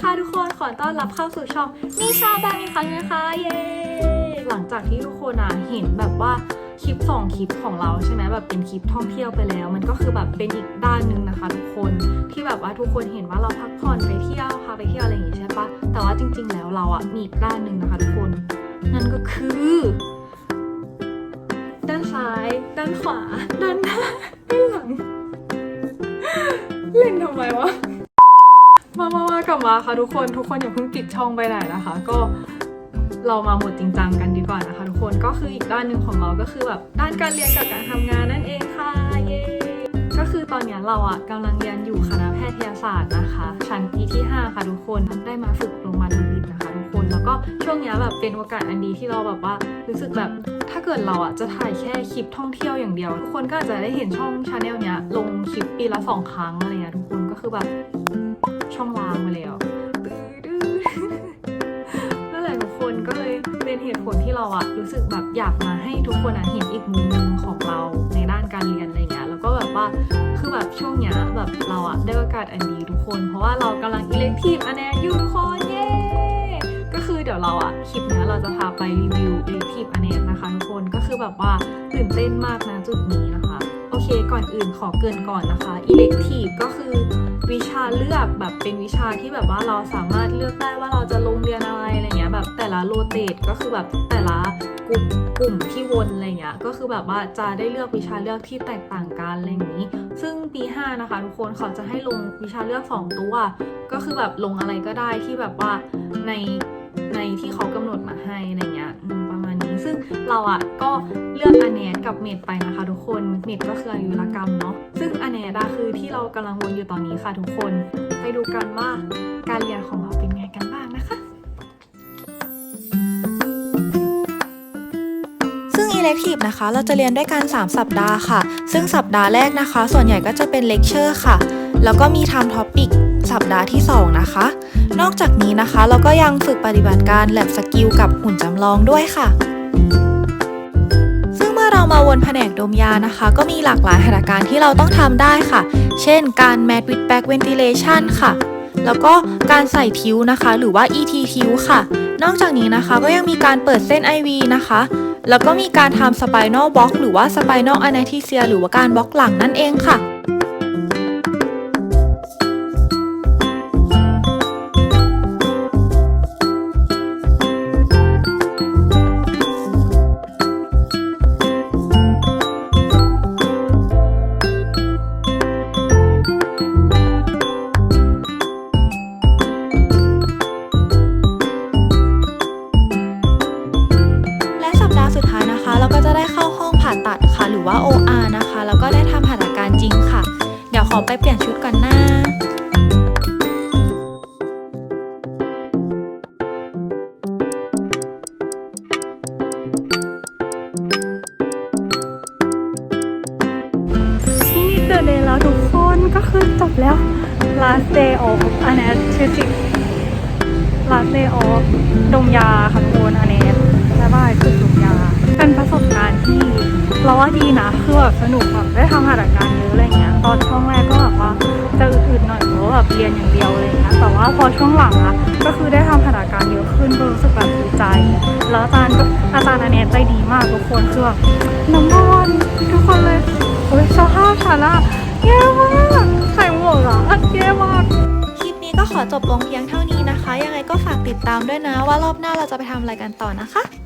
ค่ะทุกคนขอต้อนรับเข้าสู่ช่องนิชาแบงอีกครั้งนะคะเย้หลังจากที่ทุกคนอะเห็นแบบว่าคลิปสองคลิปของเราใช่ไหมแบบเป็นคลิปท่องเที่ยวไปแล้ว มันก็คือแบบเป็นอีกด้านหนึ่งนะคะ ทุกคนที่แบบว่าทุกคนเห็นว่าเราพักผ่อนไปเที่ยวพาไปเที่ยวอะไรอย่างงี้ใช่ปะแต่ว่าจริง ๆ แล้วเราอะมีอีกด้านหนึ่งนะคะ ทุกคนนั่นก็คือ ด้านซ้าย ด้านขวา ด้านหน้าด้านหลังเล่นทำไมวะามาค่ะทุกคนทุกคนอย่าเพิ่งปิดช่องไปไหนนะคะ ก็เรามาหมดจริงจังกันดีกว่านะคะทุกคนก็คืออีกด้านหนึ่งของเราก็คือแบบด้านการเรียนกับการทำงานนั่นเองค่ะเย้ก็คือตอนนี้เราอะกำลังเรียนอยู่คณะแพทยศาสตร์นะคะ ชั้นปีที่ 5 ค่ะทุกคนได้มาฝึกโรงพยาบาลดูบิดนะคะทุกคนแล้วก็ช่วงนี้แบบเป็นโอกาสอันดีที่เราแบบว่ารู้สึกแบบถ้าเกิดเราอะจะถ่ายแค่คลิปท่องเที่ยวอย่างเดียว ทุกคนก็อาจจะได้เห็นช่องชาแนลเนี้ยลงคลิปปีละสองครั้งอะไรเงี้ยทุกคน ก็คือแบบช่องว่างไปแล้วตื้อๆนั่นแหละทุกคนก็เลยเป็นเหตุผลที่เราอะรู้สึกแบบอยากมาให้ทุกคนอะเห็นอีกมุมหนึงของเราในด้านการเรียนอะไรเงี้ยแล้วก็แบบว่าคือแบบช่วงเนี้ยแบบเราอะได้โอกาสอันดีทุกคน เพราะว่าเรากำลังอิเล็กทีฟอันแนอยู่ทุกคนเย้ก็คือเดี๋ยวเราอะคลิปเนี้ยเราจะพาไปรีวิวอิเล็กทีฟอันแนนะคะทุกคนก็คือแบบว่าตื่นเต้นมากนะจุดนี้นะคะ โอเคก่อนอื่นขอเกินก่อนนะคะ elective ก็คือวิชาเลือกแบบเป็นวิชาที่แบบว่าเราสามารถเลือกได้ว่าเราจะลงเรียนอะไรอะไรเงี้ยแบบแต่ละโรเตทก็คือแบบแต่ละกลุ่มกลุ่มที่วนอะไรเงี้ยก็คือแบบว่าจะได้เลือกวิชาเลือกที่แตกต่างกันอะไรอย่างนี้ ซึ่งปี5นะคะทุกคนเขาจะให้ลงวิชาเลือก 2 ตัว ก็คือแบบลงอะไรก็ได้ที่แบบว่าในในที่เขากำหนดมาให้อะไรเงี้ย เราอะก็เลือกอเนตกับเมดไปนะคะทุกคนเมดก็คืออายุรกรรมเนาะซึ่งอเนตอะคือที่เรากำลังวนอยู่ตอนนี้ค่ะทุกคน ไปดูกันว่าการเรียนของเราเป็นไงกันบ้างนะคะซึ่ง elective นะคะ เราจะเรียนด้วยกัน 3 สัปดาห์ค่ะ ซึ่งสัปดาห์แรกนะคะ ส่วนใหญ่ก็จะเป็นเลคเชอร์ค่ะ แล้วก็มี time topic สัปดาห์ที่ 2 นะคะ นอกจากนี้นะคะ เราก็ยังฝึกปฏิบัติการ lab skill กับหุ่นจำลองด้วยค่ะ ซึ่งเมื่อเรามาวนแผนกดมยานะคะ ก็มีหลากหลายหัตถการที่เราต้องทำได้ค่ะ เช่น การ mat with back ventilation ค่ะ แล้วก็การใส่ทิวนะคะ หรือว่า ET ทิวค่ะ นอกจากนี้นะคะก็ยังมีการเปิดเส้น IV นะคะแล้วก็มีการทำ spinal block หรือว่า spinal anesthesia หรือว่าการบล็อกหลังนั่นเองค่ะะเราก็จะได้เข้าห้องผ่าตัดค่ะ หรือว่า OR นะคะ แล้วก็ได้ทำหัตถการจริงค่ะ เดี๋ยวขอไปเปลี่ยนชุดก่อนนะนี่นี่เดอเดย์แล้วทุกคนก็คือจบแล้ว last day of anesthetic last day of ดมยาค่ะทุกคนอ แบบสนุกแบบได้ทำหัตถการเยอะอะไรเงี้ยตอนช่วงแรกก็แบบว่าจะอืดๆหน่อยเพราะว่าแบบเรียนอย่างเดียวอะไรเงี้ยแต่ว่าพอช่วงหลังอะก็คือได้ทำหัตถการเยอะขึ้นก็รู้สึกแบบดีใจ แล้วอาจารย์ก็อาจารย์อเนสใจดีมากทุกคนคือแบบน้ำมันทุกคนเลยโอ้ยสภาพฉันอะแย่มากใส่หมวกอะแย่มากคลิปนี้ก็ขอจบลงเพียงเท่านี้นะคะ ยังไงก็ฝากติดตามด้วยนะว่ารอบหน้าเราจะไปทำอะไรกันต่อนะคะ